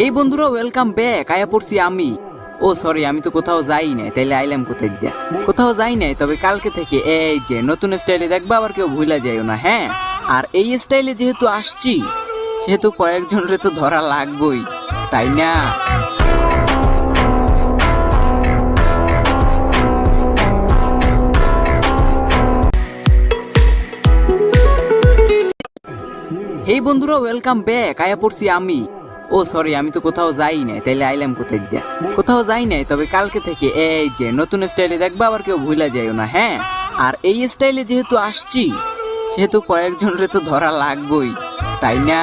হেই বন্ধুরা welcome back আয়া পড়ছি আমি। ও সরি আমি তো কোথাও যাই নাই। তাইলে আইলাম কোথায় দিয়া কোথাও যাই নাই, তবে কালকে থেকে এই যে নতুন স্টাইলে দেখবা, আবার কেউ ভুলা যাইও না হ্যাঁ? আর এই স্টাইলে যেহেতু আসছি, সেহেতু কয়েকজনের তো ধরা লাগবেই, তাই না? এই বন্ধুরা ওয়েলকাম ব্যাক আয়া পড়ছি আমি। ও সরি আমি তো কোথাও যাই নাই। তাইলে আইলাম কোথায় দিয়া কোথাও যাই নাই, তবে কালকে থেকে এই যে নতুন স্টাইলে দেখবা, আবার কেউ ভুলা যাইও না হ্যাঁ? আর এই স্টাইলে যেহেতু আসছি, সেহেতু কয়েকজনরে তো ধরা লাগবেই, তাই না?